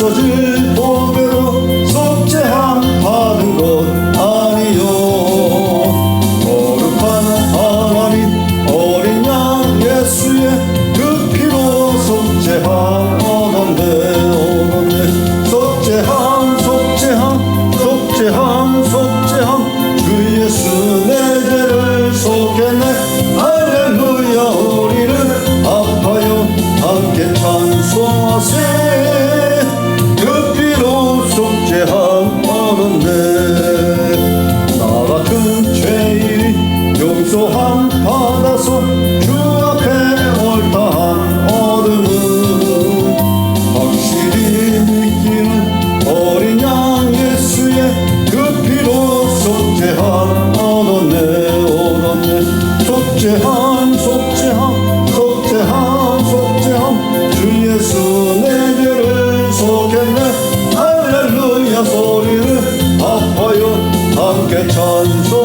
부 함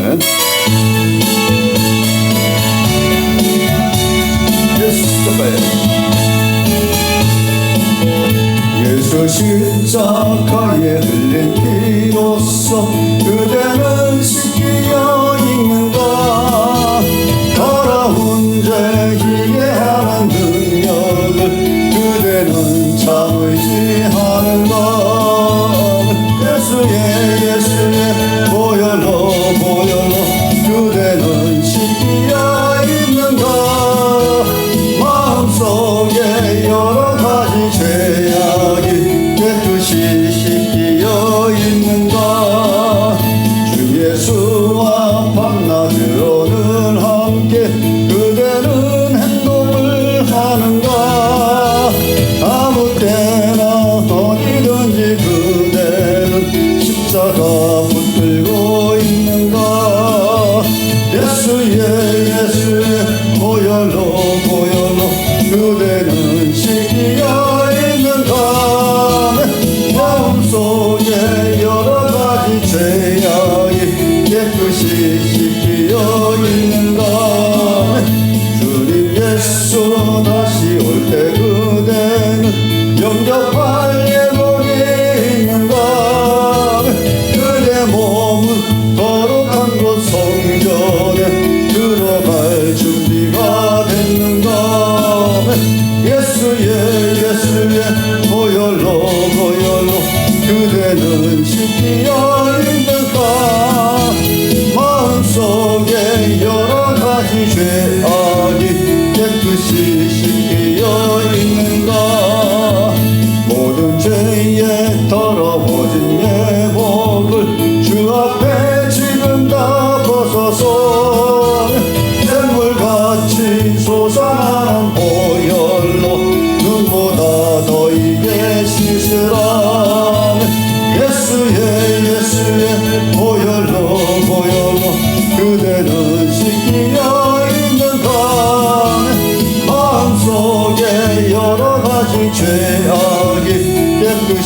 하는 예수 십자가에 예수 십자가에 흘린 피로써 그대는 그대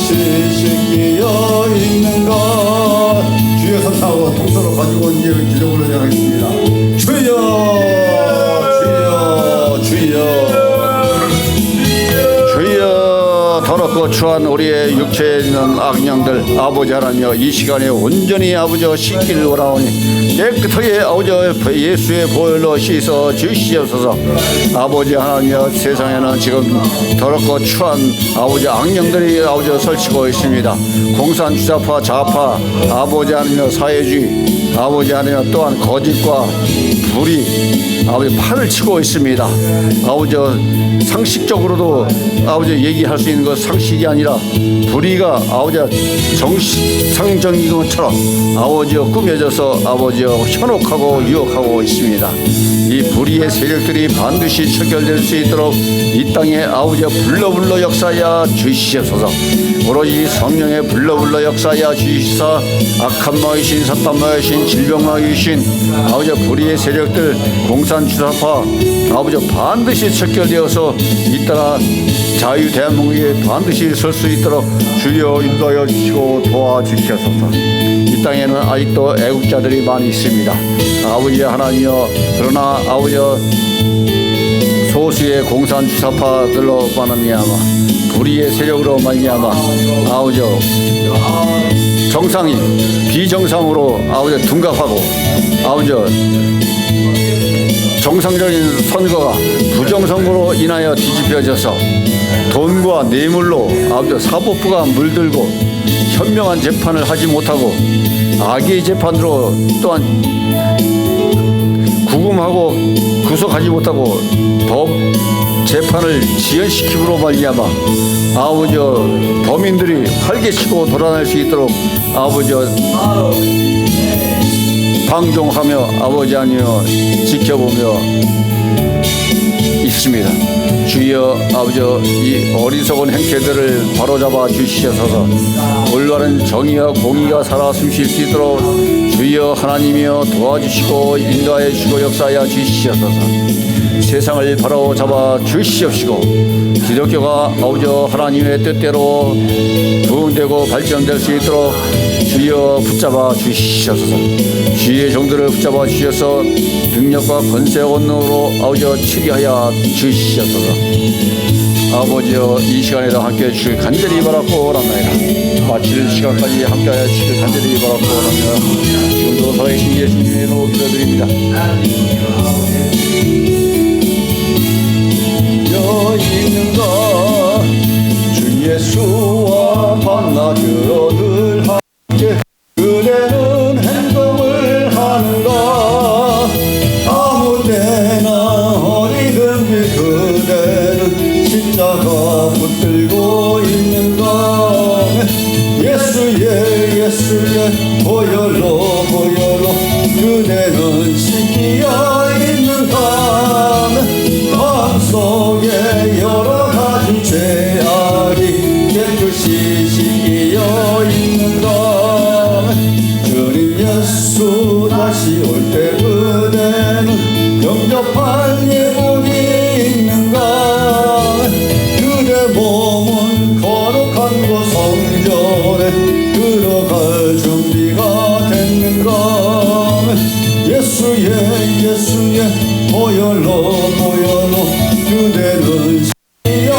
죄악이 깨끗이 씻기어 있는가 주여 선사하고 통서로 가지고 온 예를 기도 올려드리겠습니다. 주여 주여 주여. 주여 더럽고 추한 우리의 육체에 있는 악령들 아버지 하나님여 이 시간에 온전히 아버지 씻기를 원하오니 깨끗하게 아버지 예수의 보혈로 씻어 주시옵소서. 아버지 하나님여 세상에는 지금 더럽고 추한 아버지 악령들이 아버지 설치고 있습니다. 공산 주자파 좌파 아버지 하나님여 사회주의 아버지 하나님 또한 거짓과 불이 아버지 팔을 치고 있습니다. 아버지 상식적으로도 아버지 얘기할 수 있는 것 상식이 아니라 불의가 아버지 정상적인 것처럼 아버지 꾸며져서 아버지 현혹하고 유혹하고 있습니다. 이 불의의 세력들이 반드시 척결될 수 있도록 이 땅에 아버지 불러 불러 역사야 주시옵소서. 오로지 성령의 불러 불러 역사야 주시사 악한 마귀신 사탄 마귀신 질병 마귀신 아버지 불의의 세력들 공산 주사파 아버지 반드시 척결되어서 잇따라 자유 대한민국에 반드시 설 수 있도록 주여 인도하여 주시고 도와주시옵소서. 이 땅에는 아직도 애국자들이 많이 있습니다. 아버지 하나님여 그러나 아버지 소수의 공산 주사파들로 말미암아 불의의 세력으로 말미암아 아버지 정상이 비정상으로 아버지 둔갑하고 아버지 정상적인 선거가 부정선거로 인하여 뒤집혀져서 돈과 뇌물로 아버지 사법부가 물들고 현명한 재판을 하지 못하고 악의 재판으로 또한 구금하고 구속하지 못하고 법 재판을 지연시킴으로 말미암아 아버지 범인들이 활개치고 돌아날 수 있도록 아버지 방종하며 아버지 아니여 지켜보며 있습니다. 주여 아버지 이 어리석은 행태들을 바로잡아 주시옵소서 올바른 정의와 공의가 살아 숨쉴 수 있도록 주여 하나님이여 도와주시고 인도하여 주시고 역사하여 주시옵소서 세상을 바로잡아 주시옵시고 기독교가 아버지 하나님의 뜻대로 부흥되고 발전될 수 있도록 주여 붙잡아 주시옵소서. 주의 종들을 붙잡아 주셔서 능력과 권세 원능으로 아버지 치리하여 주시옵소서. 아버지여 이 시간에도 함께 해주시길 간절히 바랐고 오랍나이다. 마칠 시간까지 함께 하여 주시길 간절히 바랐고 오랍니다. 지금도 살아계신 예수님의 이름으로 기도드립니다 있는가 주 예수와 밤낮으로 늘 보혈로 보혈로 그대는 씻겨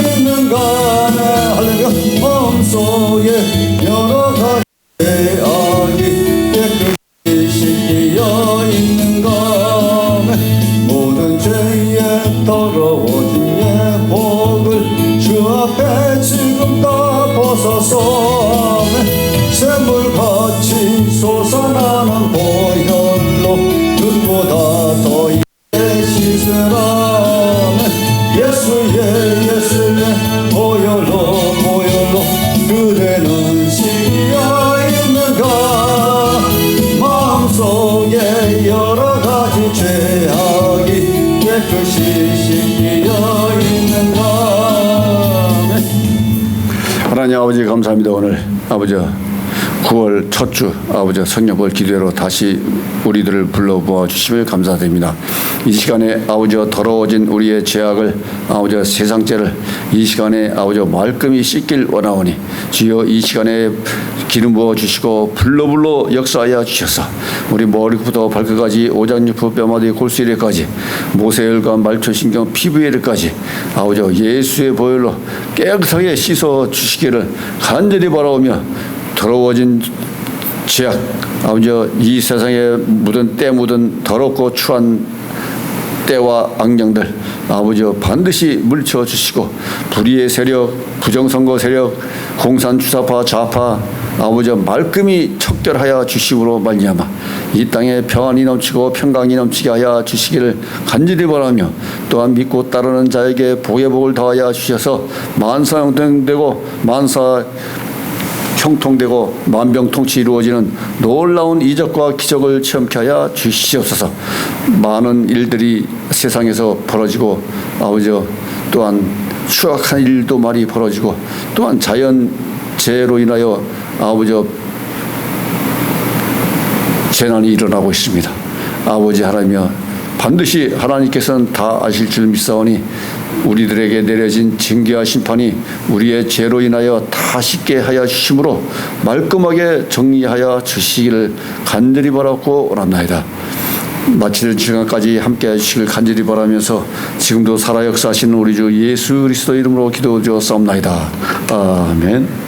있는가 할렐루야. 마음속에 여러 가지 죄악이 깨끗이 씻겨 있는가 모든 죄에 더러워진 예 복을 주 앞에 지금 다 벗어서 하나님 아버지 감사합니다 오늘. 아버지 9월 첫 주 아버지 성령벌 기도회로 다시 우리들을 불러 모아 주심을 감사드립니다. 이 시간에 아버지 더러워진 우리의 죄악을 아버지 세상 죄를 이 시간에 아버지 말끔히 씻길 원하오니 주여 이 시간에 기름 부어 주시고 불러 불러 역사하여 주셔서 우리 머리부터 발끝까지 오장육부 뼈마디 골수이래까지 모세혈과 말초신경 피부에까지 아버지 예수의 보혈로 깨끗하게 씻어 주시기를 간절히 바라오며 더러워진 죄악 아버지 이 세상에 묻은 때 묻은 더럽고 추한 때와 악령들 아버지 반드시 물쳐 주시고 불의의 세력 부정선거 세력 공산 주사파 좌파 아버지 말끔히 척결하여 주시므로 말미암아 이 땅에 평안이 넘치고 평강이 넘치게 하여 주시기를 간절히 바라며 또한 믿고 따르는 자에게 복의 복을 더하여 주셔서 만사 형통되고 만사 형통되고 만병통치 이루어지는 놀라운 이적과 기적을 체험케 하여 주시옵소서. 많은 일들이 세상에서 벌어지고 아버지 또한 추악한 일도 많이 벌어지고 또한 자연 재해로 인하여 아버지 재난이 일어나고 있습니다. 아버지 하나님여 반드시 하나님께서는 다 아실 줄 믿사오니 우리들에게 내려진 징계와 심판이 우리의 죄로 인하여 다 쉽게 하여 주심으로 말끔하게 정리하여 주시기를 간절히 바라고 원합나이다. 마칠 시간까지 함께 해주시길 간절히 바라면서 지금도 살아 역사하시는 우리 주 예수 그리스도 이름으로 기도드려 싸움나이다. 아멘.